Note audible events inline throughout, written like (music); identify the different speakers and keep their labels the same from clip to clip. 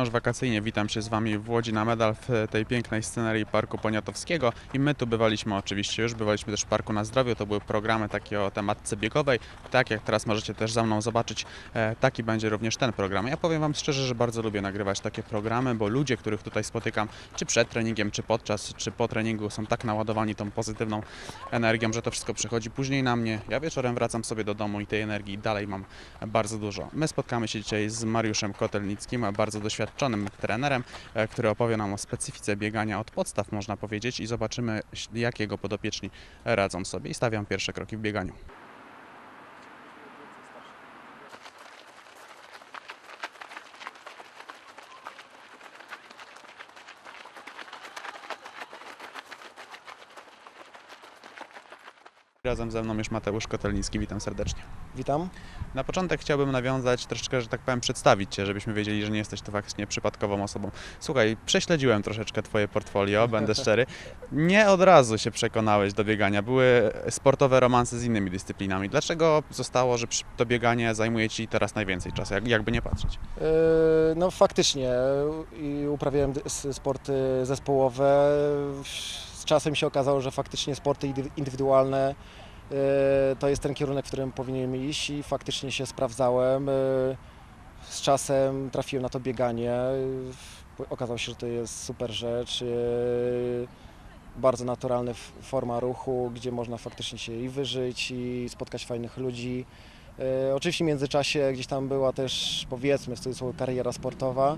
Speaker 1: Wciąż wakacyjnie witam się z Wami w Łodzi na medal w tej pięknej scenerii Parku Poniatowskiego i my tu bywaliśmy oczywiście już, bywaliśmy też w Parku na Zdrowiu, to były programy takie o tematce biegowej, tak jak teraz możecie też za mną zobaczyć, e, taki będzie również ten program. Ja powiem Wam szczerze, że bardzo lubię nagrywać takie programy, bo ludzie, których tutaj spotykam, czy przed treningiem, czy podczas, czy po treningu są tak naładowani tą pozytywną energią, że to wszystko przychodzi później na mnie. Ja wieczorem wracam sobie do domu i tej energii dalej mam bardzo dużo. My spotkamy się dzisiaj z Mariuszem Kotelnickim, bardzo doświadczonym trenerem, e, który opowie nam o specyfice biegania od podstaw, można powiedzieć, i zobaczymy, jak jego podopieczni radzą sobie. I stawiam pierwsze kroki w bieganiu. Razem ze mną już Mateusz Kotelnicki, witam serdecznie.
Speaker 2: Witam.
Speaker 1: Na początek chciałbym nawiązać, troszeczkę, że tak powiem, przedstawić Cię, żebyśmy wiedzieli, że nie jesteś tu faktycznie przypadkową osobą. Słuchaj, prześledziłem troszeczkę Twoje portfolio, będę (laughs) szczery. Nie od razu się przekonałeś do biegania. Były sportowe romanse z innymi dyscyplinami. Dlaczego zostało, że to bieganie zajmuje Ci teraz najwięcej czasu, jak, jakby nie patrzeć?
Speaker 2: Yy, No faktycznie uprawiałem sporty zespołowe. Z czasem się okazało, że faktycznie sporty indy- indywidualne to jest ten kierunek, w którym powinienem iść i faktycznie się sprawdzałem. Yy, Z czasem trafiłem na to bieganie. Yy, Okazało się, że to jest super rzecz. Bardzo naturalna forma ruchu, gdzie można faktycznie się i wyżyć, i spotkać fajnych ludzi. E, Oczywiście w międzyczasie gdzieś tam była też, powiedzmy, w cudzysłowie, kariera sportowa,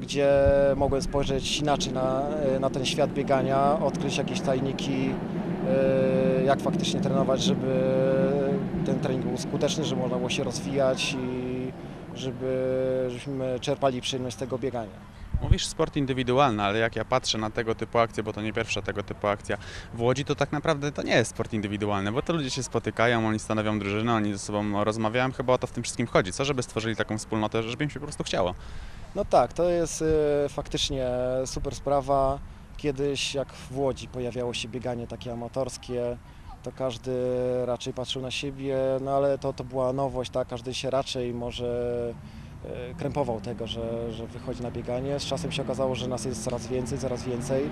Speaker 2: gdzie mogłem spojrzeć inaczej na, e, na ten świat biegania, odkryć jakieś tajniki, e, jak faktycznie trenować, żeby ten trening był skuteczny, żeby można było się rozwijać i żeby, żebyśmy czerpali przyjemność z tego biegania.
Speaker 1: Mówisz sport indywidualny, ale jak ja patrzę na tego typu akcje, bo to nie pierwsza tego typu akcja w Łodzi, to tak naprawdę to nie jest sport indywidualny, bo to ludzie się spotykają, oni stanowią drużynę, oni ze sobą rozmawiają, chyba o to w tym wszystkim chodzi, co? Żeby stworzyli taką wspólnotę, żeby im się po prostu chciało.
Speaker 2: No tak, to jest e, faktycznie super sprawa. Kiedyś jak w Łodzi pojawiało się bieganie takie amatorskie, to każdy raczej patrzył na siebie, no ale to, to była nowość, tak? Każdy się raczej może e, krępował tego, że, że wychodzi na bieganie. Z czasem się okazało, że nas jest coraz więcej, coraz więcej.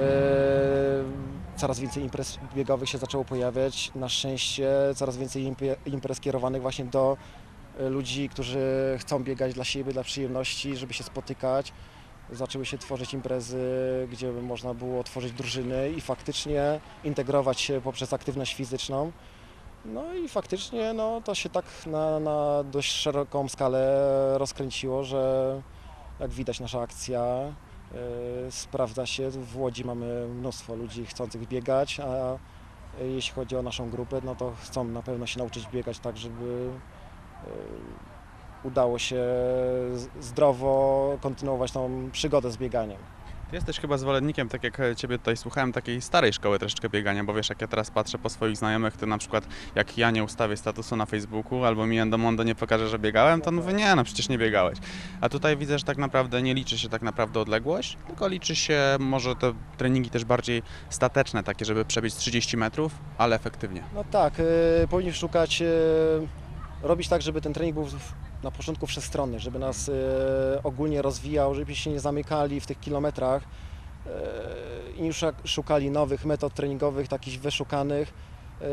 Speaker 2: E, Coraz więcej imprez biegowych się zaczęło pojawiać. Na szczęście coraz więcej imprez kierowanych właśnie do e, ludzi, którzy chcą biegać dla siebie, dla przyjemności, żeby się spotykać. Zaczęły się tworzyć imprezy, gdzie można było tworzyć drużyny i faktycznie integrować się poprzez aktywność fizyczną. No i faktycznie no, to się tak na, na dość szeroką skalę rozkręciło, że jak widać nasza akcja e, sprawdza się. W Łodzi mamy mnóstwo ludzi chcących biegać, a jeśli chodzi o naszą grupę, no to chcą na pewno się nauczyć biegać tak, żeby e, udało się zdrowo kontynuować tą przygodę z bieganiem.
Speaker 1: Ty jesteś chyba zwolennikiem, tak jak Ciebie tutaj słuchałem, takiej starej szkoły troszeczkę biegania, bo wiesz, jak ja teraz patrzę po swoich znajomych, to na przykład jak ja nie ustawię statusu na Facebooku albo mi Endomondo nie pokaże, że biegałem, to mówię, nie, no przecież nie biegałeś. A tutaj widzę, że tak naprawdę nie liczy się tak naprawdę odległość, tylko liczy się może te treningi też bardziej stateczne, takie, żeby przebiec 30 metrów, ale efektywnie.
Speaker 2: No tak, y, powinniśmy szukać, y, robić tak, żeby ten trening był w- na początku wszechstronny, żeby nas y, ogólnie rozwijał, żebyśmy się nie zamykali w tych kilometrach y, i sza- szukali nowych metod treningowych, takich wyszukanych. Y,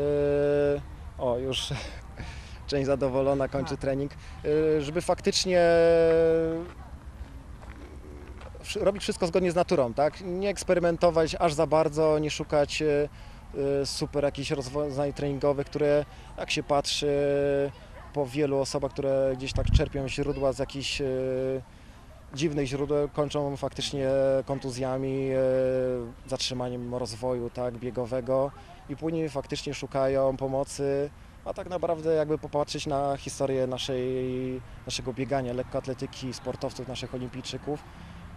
Speaker 2: o, już (laughs) część zadowolona, kończy trening, y, żeby faktycznie robić wszystko zgodnie z naturą, tak? Nie eksperymentować aż za bardzo, nie szukać super jakichś rozwiązań treningowych, które jak się patrzy po wielu osobach, które gdzieś tak czerpią źródła z jakichś y, dziwnych źródeł, kończą faktycznie kontuzjami, y, zatrzymaniem rozwoju tak, biegowego i później faktycznie szukają pomocy. A tak naprawdę jakby popatrzeć na historię naszej, naszego biegania, lekkoatletyki, sportowców, naszych olimpijczyków,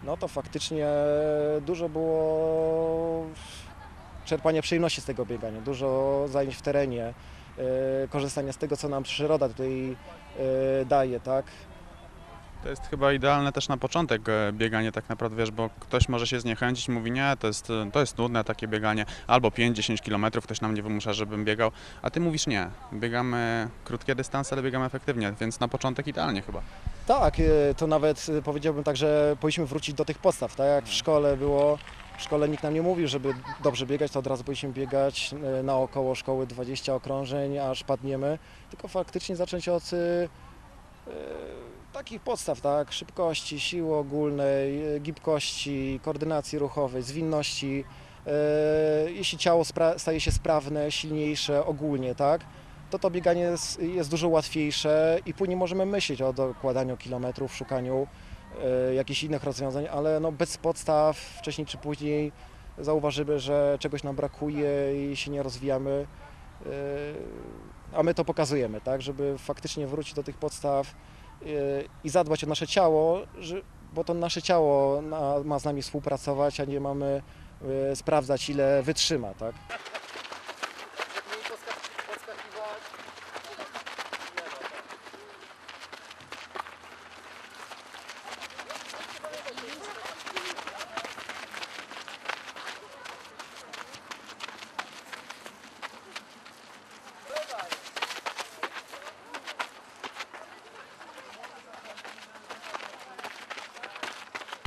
Speaker 2: no to faktycznie dużo było czerpania przyjemności z tego biegania, dużo zajęć w terenie, e, korzystania z tego, co nam przyroda tutaj e, daje, tak?
Speaker 1: To jest chyba idealne też na początek e, bieganie tak naprawdę, wiesz, bo ktoś może się zniechęcić, mówi nie, to jest, e, to jest nudne takie bieganie, albo 5-10 km ktoś nam nie wymusza, żebym biegał, a ty mówisz nie, biegamy krótkie dystanse, ale biegamy efektywnie, więc na początek idealnie chyba.
Speaker 2: Tak, to nawet powiedziałbym tak, że powinniśmy wrócić do tych podstaw, tak jak w szkole było. W szkole nikt nam nie mówił, żeby dobrze biegać, to od razu powinniśmy biegać y, naokoło szkoły 20 okrążeń, aż padniemy, tylko faktycznie zacząć od y, takich podstaw, tak, szybkości, siły ogólnej, y, gibkości, koordynacji ruchowej, zwinności. Y, Jeśli ciało staje się sprawne, silniejsze ogólnie, tak, to to bieganie jest, jest dużo łatwiejsze i później możemy myśleć o dokładaniu kilometrów, szukaniu e, jakichś innych rozwiązań, ale no bez podstaw wcześniej czy później zauważymy, że czegoś nam brakuje i się nie rozwijamy. e, A my to pokazujemy, tak, żeby faktycznie wrócić do tych podstaw e, i zadbać o nasze ciało, bo to nasze ciało ma z nami współpracować, a nie mamy e, sprawdzać ile wytrzyma, tak.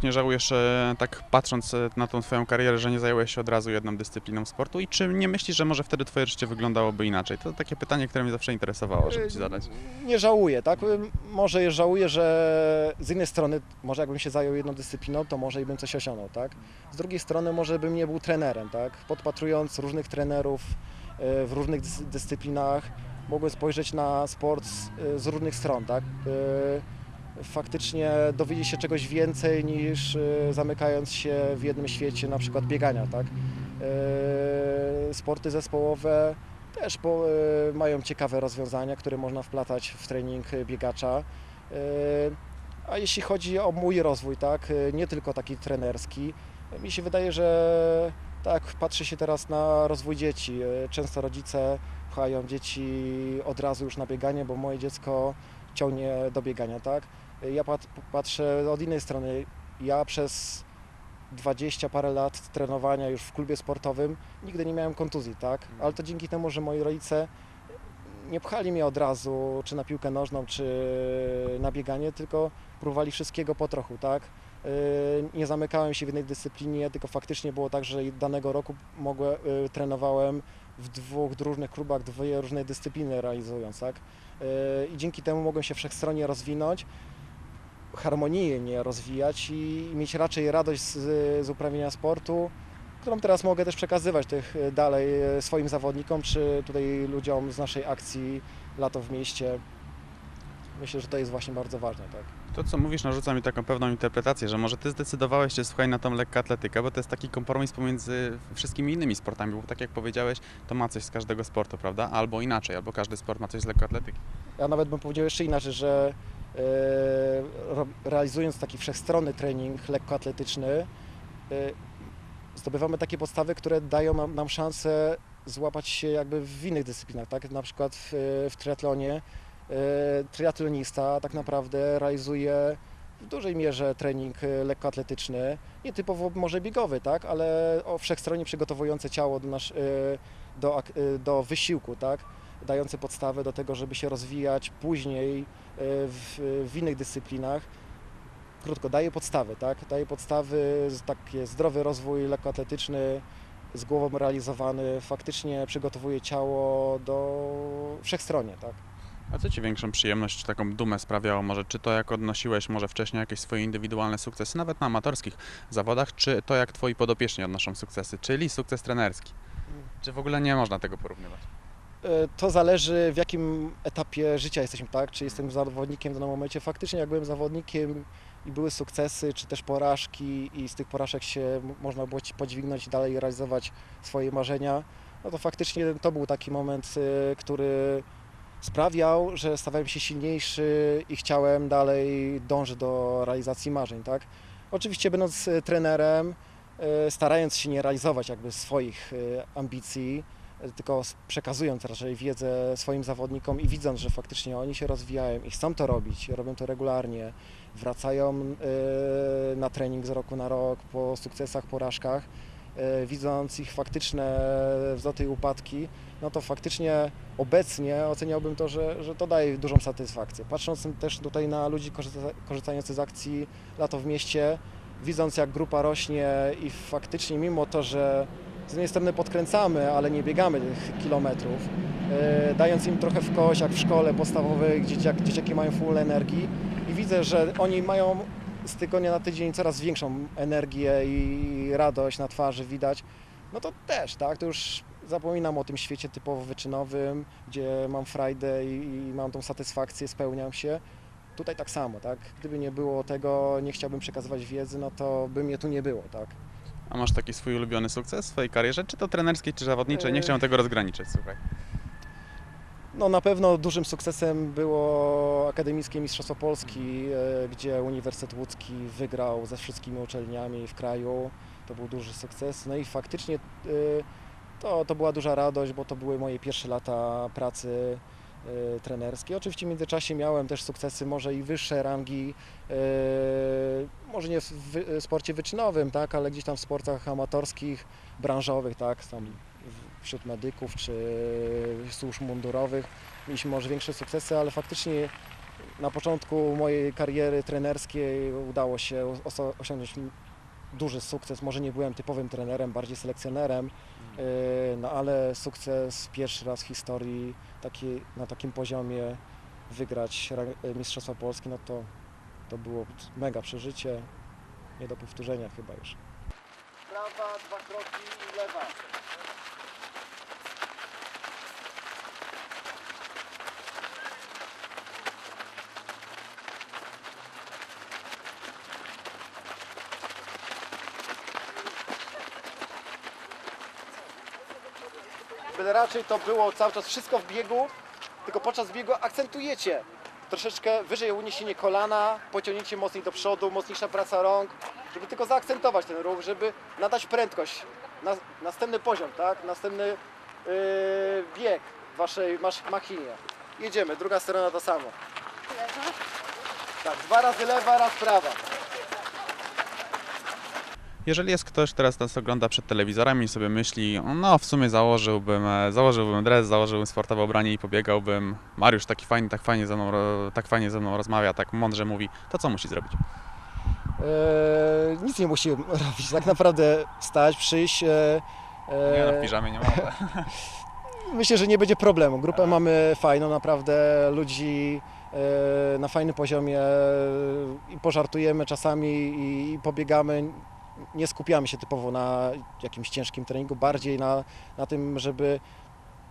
Speaker 1: Nie żałujesz, e, tak patrząc e, na tą twoją karierę, że nie zająłeś się od razu jedną dyscypliną sportu i czy nie myślisz, że może wtedy twoje życie wyglądałoby inaczej? To takie pytanie, które mnie zawsze interesowało, żeby ci zadać.
Speaker 2: Nie żałuję, tak? Może żałuję, że z jednej strony, może jakbym się zajął jedną dyscypliną, to może i bym coś osiągnął, tak? Z drugiej strony, może bym nie był trenerem, tak? Podpatrując różnych trenerów e, w różnych dys- dyscyplinach, mogłem spojrzeć na sport z różnych stron, tak? Faktycznie dowiedzieć się czegoś więcej niż e, zamykając się w jednym świecie, na przykład biegania, tak? E, Sporty zespołowe też e, mają ciekawe rozwiązania, które można wplatać w trening biegacza. A jeśli chodzi o mój rozwój, tak, nie tylko taki trenerski, mi się wydaje, że tak, patrzy się teraz na rozwój dzieci. Często rodzice pchają dzieci od razu już na bieganie, bo moje dziecko ciągnie do biegania, tak? Ja pat, patrzę od innej strony. Ja przez 20 parę lat trenowania już w klubie sportowym nigdy nie miałem kontuzji, tak? Ale to dzięki temu, że moi rodzice nie pchali mnie od razu, czy na piłkę nożną, czy na bieganie, tylko próbowali wszystkiego po trochu, tak? Yy, Nie zamykałem się w jednej dyscyplinie, tylko faktycznie było tak, że danego roku mogłem, yy, trenowałem w dwóch różnych klubach, dwie różne dyscypliny realizując, tak? Yy, I dzięki temu mogłem się wszechstronnie rozwinąć, harmonijnie rozwijać i mieć raczej radość z, z uprawiania sportu, którą teraz mogę też przekazywać tych e, dalej e, swoim zawodnikom, czy tutaj ludziom z naszej akcji Lato w mieście. Myślę, że to jest właśnie bardzo ważne, tak.
Speaker 1: To, co mówisz, narzuca mi taką pewną interpretację, że może ty zdecydowałeś się, słuchaj, na tą lekkoatletykę, bo to jest taki kompromis pomiędzy wszystkimi innymi sportami, bo tak jak powiedziałeś, to ma coś z każdego sportu, prawda? Albo inaczej, albo każdy sport ma coś z lekkoatletyki.
Speaker 2: Ja nawet bym powiedział jeszcze inaczej, że realizując taki wszechstronny trening lekkoatletyczny, e, zdobywamy takie podstawy, które dają nam, szansę złapać się jakby w innych dyscyplinach, tak? Na przykład w, w triatlonie e, triatlonista tak naprawdę realizuje w dużej mierze trening e, lekkoatletyczny, nietypowo może biegowy, tak? Ale o wszechstronnie przygotowujące ciało do, nasz, e, do, e, do wysiłku, tak? Dające podstawę do tego, żeby się rozwijać później e, w, w innych dyscyplinach. Krótko, daje podstawy, tak? Daje podstawy, taki zdrowy rozwój lekkoatletyczny, z głową realizowany, faktycznie przygotowuje ciało do wszechstronnie, tak?
Speaker 1: A co ci większą przyjemność, czy taką dumę sprawiało? Może czy to, jak odnosiłeś może wcześniej jakieś swoje indywidualne sukcesy, nawet na amatorskich zawodach, czy to, jak twoi podopieczni odnoszą sukcesy, czyli sukces trenerski? Czy w ogóle nie można tego porównywać?
Speaker 2: E, To zależy w jakim etapie życia jesteśmy, tak? Czy jestem zawodnikiem w danym momencie. Faktycznie jak byłem zawodnikiem i były sukcesy, czy też porażki i z tych porażek się można było podźwignąć i dalej realizować swoje marzenia, no to faktycznie to był taki moment, e, który sprawiał, że stawałem się silniejszy i chciałem dalej dążyć do realizacji marzeń, tak? Oczywiście będąc e, trenerem, starając się nie realizować jakby swoich ambicji, tylko przekazując raczej wiedzę swoim zawodnikom i widząc, że faktycznie oni się rozwijają i chcą to robić, robią to regularnie, wracają e, na trening z roku na rok po sukcesach, porażkach e, widząc ich faktyczne wzloty i upadki, no to faktycznie obecnie oceniałbym to, że, że to daje dużą satysfakcję. Patrząc też tutaj na ludzi korzysta, korzystających z akcji Lato w mieście, widząc jak grupa rośnie i faktycznie mimo to, że z jednej strony podkręcamy, ale nie biegamy tych kilometrów, e, dając im trochę w kość, jak w szkole podstawowej, gdzie dzieciak, dzieciaki mają full energii i widzę, że oni mają z tygodnia na tydzień coraz większą energię i radość na twarzy widać, no to też, tak, to już zapominam o tym świecie typowo wyczynowym, gdzie mam frajdę i, i mam tą satysfakcję, spełniam się. Tutaj tak samo, tak? Gdyby nie było tego, nie chciałbym przekazywać wiedzy, no to by mnie tu nie było, tak?
Speaker 1: A masz taki swój ulubiony sukces w swojej karierze, czy to trenerskiej, czy zawodniczej? Nie chciałem tego rozgraniczyć, słuchaj.
Speaker 2: No na pewno dużym sukcesem było Akademickie Mistrzostwo Polski, e, gdzie Uniwersytet Łódzki wygrał ze wszystkimi uczelniami w kraju. To był duży sukces. No i faktycznie e, to, to była duża radość, bo to były moje pierwsze lata pracy trenerskiej. Oczywiście w międzyczasie miałem też sukcesy może i wyższe rangi, e, może nie w sporcie wyczynowym, tak, ale gdzieś tam w sportach amatorskich, branżowych, tak, tam wśród medyków czy służb mundurowych. Mieliśmy może większe sukcesy, ale faktycznie na początku mojej kariery trenerskiej udało się osiągnąć duży sukces. Może nie byłem typowym trenerem, bardziej selekcjonerem, no ale sukces pierwszy raz w historii taki, na takim poziomie wygrać ra- Mistrzostwa Polski, no to, to było mega przeżycie, nie do powtórzenia chyba już. Prawa, dwa kroki i lewa. Byle raczej to było cały czas wszystko w biegu, tylko podczas biegu akcentujecie. Troszeczkę wyżej uniesienie kolana, pociągnięcie mocniej do przodu, mocniejsza praca rąk, żeby tylko zaakcentować ten ruch, żeby nadać prędkość. Na, następny poziom, tak? Następny yy, bieg w waszej machinie. Jedziemy, druga strona to samo.
Speaker 3: Lewa.
Speaker 1: Tak, dwa razy lewa, raz prawa. Jeżeli jest ktoś, teraz nas ogląda przed telewizorem i sobie myśli, no w sumie założyłbym, e, założyłbym dres, założyłbym sportowe ubranie i pobiegałbym, Mariusz taki fajny, tak fajnie ze mną, tak fajnie ze mną rozmawia, tak mądrze mówi, to co musi zrobić?
Speaker 2: Eee, nic nie musi robić, tak naprawdę stać, przyjść. E,
Speaker 1: Nie no, w piżamie nie mogę. (laughs)
Speaker 2: Myślę, że nie będzie problemu. Grupę mamy fajną, naprawdę ludzi e, na fajnym poziomie i pożartujemy czasami i pobiegamy. Nie skupiamy się typowo na jakimś ciężkim treningu, bardziej na, na tym, żeby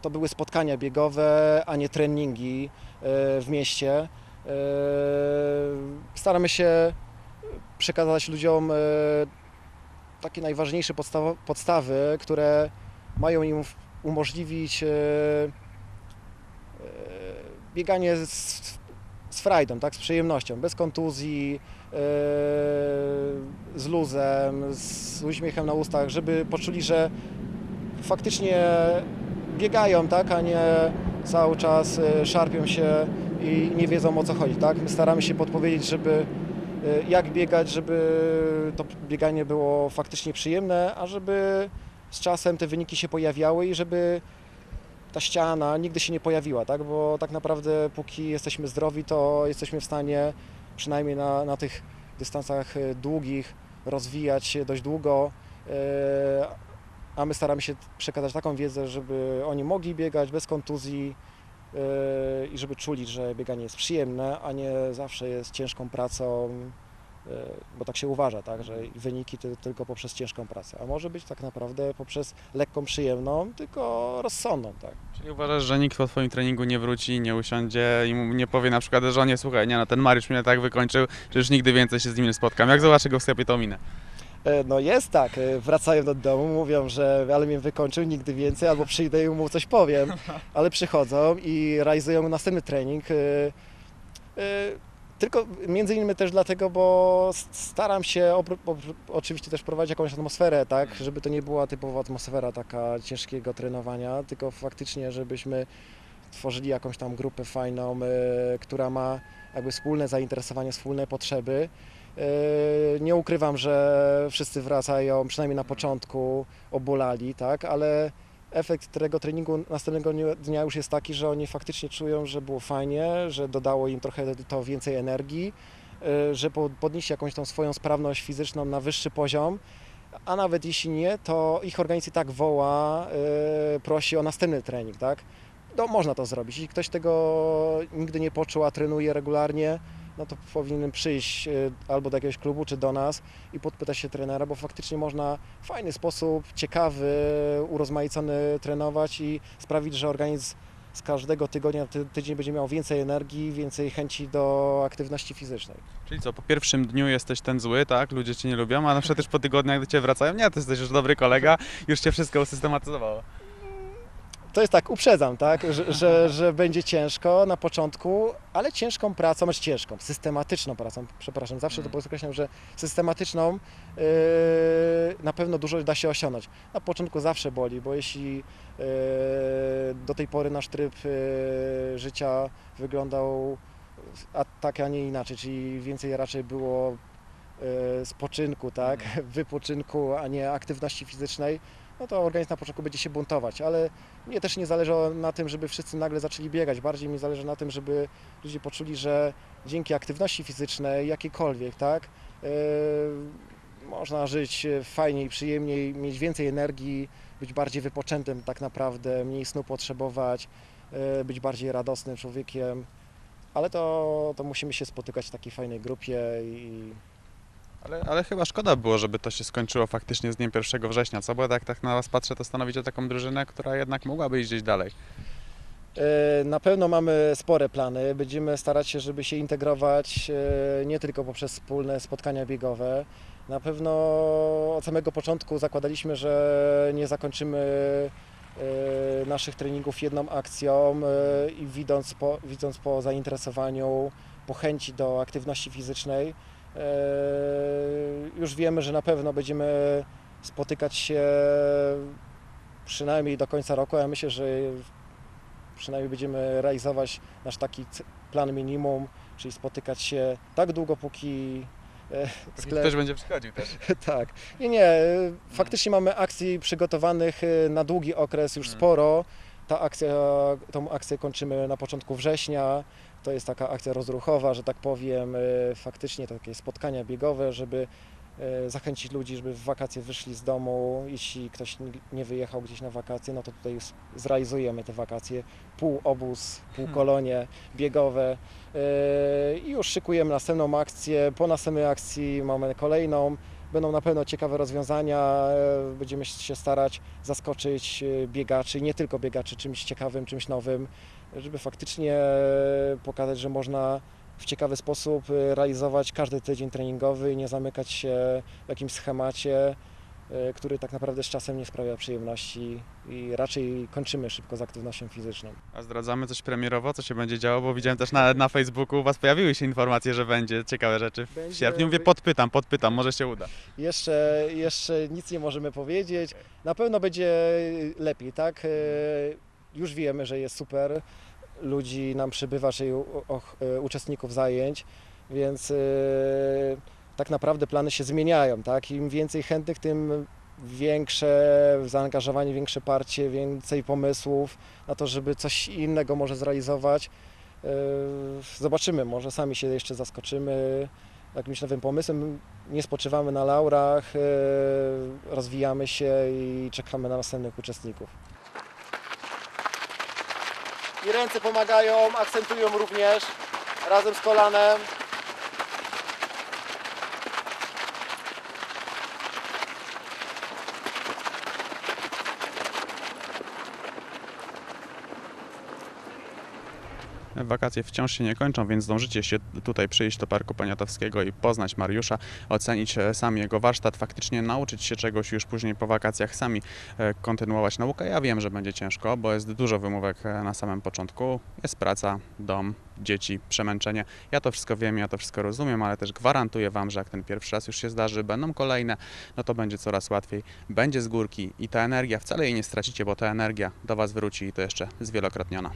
Speaker 2: to były spotkania biegowe, a nie treningi e, w mieście. E, Staramy się przekazać ludziom e, takie najważniejsze podstawy, które mają im umożliwić bieganie z, z frajdą, tak, z przyjemnością, bez kontuzji, e, z luzem, z uśmiechem na ustach, żeby poczuli, że faktycznie biegają, tak, a nie cały czas e, szarpią się i nie wiedzą o co chodzi, tak. My staramy się podpowiedzieć, żeby e, jak biegać, żeby to bieganie było faktycznie przyjemne, a żeby z czasem te wyniki się pojawiały i żeby ta ściana nigdy się nie pojawiła, tak? Bo tak naprawdę póki jesteśmy zdrowi, to jesteśmy w stanie przynajmniej na, na tych dystansach e, długich rozwijać się dość długo, e, a my staramy się przekazać taką wiedzę, żeby oni mogli biegać bez kontuzji e, i żeby czuli, że bieganie jest przyjemne, a nie zawsze jest ciężką pracą, bo tak się uważa, tak, że wyniki to tylko poprzez ciężką pracę, a może być tak naprawdę poprzez lekką, przyjemną, tylko rozsądną, tak.
Speaker 1: Czyli uważasz, że nikt po twoim treningu nie wróci, nie usiądzie i mu nie powie na przykład żonie, słuchaj, nie no, ten Mariusz mnie tak wykończył, że już nigdy więcej się z nim nie spotkam. Jak zobaczę go w sklepie, to minę.
Speaker 2: E, No jest tak, e, wracają do domu, mówią, że ale mnie wykończył, nigdy więcej, albo przyjdę i mu coś powiem, (laughs) ale przychodzą i realizują następny trening. Tylko między innymi też dlatego, bo staram się oczywiście też prowadzić jakąś atmosferę, tak, żeby to nie była typowa atmosfera taka ciężkiego trenowania, tylko faktycznie, żebyśmy tworzyli jakąś tam grupę fajną, e, która ma jakby wspólne zainteresowanie, wspólne potrzeby. E, Nie ukrywam, że wszyscy wracają, przynajmniej na początku, obolali, tak, ale efekt tego treningu następnego dnia- już jest taki, że oni faktycznie czują, że było fajnie, że dodało im trochę to więcej energii, e, że po- podnieśli jakąś tą swoją sprawność fizyczną na wyższy poziom, a nawet jeśli nie, to ich organizm tak woła, e, prosi o następny trening, tak? No, można to zrobić. Jeśli ktoś tego nigdy nie poczuł, a trenuje regularnie, no to powinien przyjść e, albo do jakiegoś klubu, czy do nas i podpytać się trenera, bo faktycznie można w fajny sposób, ciekawy, urozmaicony trenować i sprawić, że organizm z każdego tygodnia ty, tydzień będzie miał więcej energii, więcej chęci do aktywności fizycznej.
Speaker 1: Czyli co, po pierwszym dniu jesteś ten zły, tak? Ludzie cię nie lubią, a na przykład też po tygodniach do ciebie wracają. Nie, ty jesteś już dobry kolega, już cię wszystko usystematyzowało.
Speaker 2: To jest tak, uprzedzam, tak, że, że, że będzie ciężko na początku, ale ciężką pracą, znaczy ciężką, systematyczną pracą, przepraszam, zawsze to
Speaker 1: Mhm.
Speaker 2: podkreślam, że systematyczną yy, na pewno dużo da się osiągnąć. Na początku zawsze boli, bo jeśli yy, do tej pory nasz tryb yy, życia wyglądał a tak, a nie inaczej, czyli więcej raczej było yy, spoczynku, tak, wypoczynku, a nie aktywności fizycznej, no to organizm na początku będzie się buntować, ale mnie też nie zależy na tym, żeby wszyscy nagle zaczęli biegać. Bardziej mi zależy na tym, żeby ludzie poczuli, że dzięki aktywności fizycznej, jakiejkolwiek, tak, yy, można żyć fajniej, przyjemniej, mieć więcej energii, być bardziej wypoczętym tak naprawdę, mniej snu potrzebować, yy, być bardziej radosnym człowiekiem. Ale to, to musimy się spotykać w takiej fajnej grupie i
Speaker 1: Ale, ale chyba szkoda było, żeby to się skończyło faktycznie z dniem 1 września, co? Bo tak, tak na was patrzę, to stanowicie taką drużynę, która jednak mogłaby iść gdzieś dalej.
Speaker 2: E, Na pewno mamy spore plany. Będziemy starać się, żeby się integrować e, nie tylko poprzez wspólne spotkania biegowe. Na pewno od samego początku zakładaliśmy, że nie zakończymy e, naszych treningów jedną akcją i widząc po, widząc po zainteresowaniu, po chęci do aktywności fizycznej, już wiemy, że na pewno będziemy spotykać się przynajmniej do końca roku. Ja myślę, że przynajmniej będziemy realizować nasz taki plan minimum, czyli spotykać się tak długo, póki e, sklep...
Speaker 1: Ktoś będzie przychodził też. (laughs)
Speaker 2: tak. Nie, nie, e, faktycznie mamy akcji przygotowanych e, na długi okres już
Speaker 1: Mm.
Speaker 2: sporo. Ta akcja, tą akcję kończymy na początku września. To jest taka akcja rozruchowa, że tak powiem, e, faktycznie takie spotkania biegowe, żeby e, zachęcić ludzi, żeby w wakacje wyszli z domu. Jeśli ktoś nie wyjechał gdzieś na wakacje, no to tutaj już zrealizujemy te wakacje. Pół obóz, pół
Speaker 1: Hmm.
Speaker 2: kolonie biegowe. E, I już szykujemy następną akcję. Po następnej akcji mamy kolejną. Będą na pewno ciekawe rozwiązania. Będziemy się starać zaskoczyć biegaczy, nie tylko biegaczy, czymś ciekawym, czymś nowym, żeby faktycznie e, pokazać, że można w ciekawy sposób e, realizować każdy tydzień treningowy i nie zamykać się w jakimś schemacie, e, który tak naprawdę z czasem nie sprawia przyjemności i raczej kończymy szybko z aktywnością fizyczną.
Speaker 1: A zdradzamy coś premierowo, co się będzie działo, bo widziałem też na, na Facebooku u was pojawiły się informacje, że będzie ciekawe rzeczy w
Speaker 2: Będzie-
Speaker 1: sierpniu. Mówię, podpytam, podpytam, może się uda.
Speaker 2: Jeszcze, jeszcze nic nie możemy powiedzieć. Na pewno będzie lepiej, tak? Już wiemy, że jest super. Ludzi nam przybywa, czyli e, uczestników zajęć, więc e, tak naprawdę plany się zmieniają, tak? Im więcej chętnych, tym większe zaangażowanie, większe parcie, więcej pomysłów na to, żeby coś innego może zrealizować. E, Zobaczymy, może sami się jeszcze zaskoczymy jakimś nowym pomysłem. Nie spoczywamy na laurach, rozwijamy się i czekamy na następnych uczestników. I ręce pomagają, akcentują również razem z kolanem.
Speaker 1: Wakacje wciąż się nie kończą, więc zdążycie się tutaj przyjść do Parku Poniatowskiego i poznać Mariusza, ocenić e, sam jego warsztat, faktycznie nauczyć się czegoś już później po wakacjach sami e, kontynuować naukę. Ja wiem, że będzie ciężko, bo jest dużo wymówek e, na samym początku. Jest praca, dom, dzieci, przemęczenie. Ja to wszystko wiem, ja to wszystko rozumiem, ale też gwarantuję Wam, że jak ten pierwszy raz już się zdarzy, będą kolejne, no to będzie coraz łatwiej. Będzie z górki i ta energia, wcale jej nie stracicie, bo ta energia do Was wróci i to jeszcze zwielokrotniona.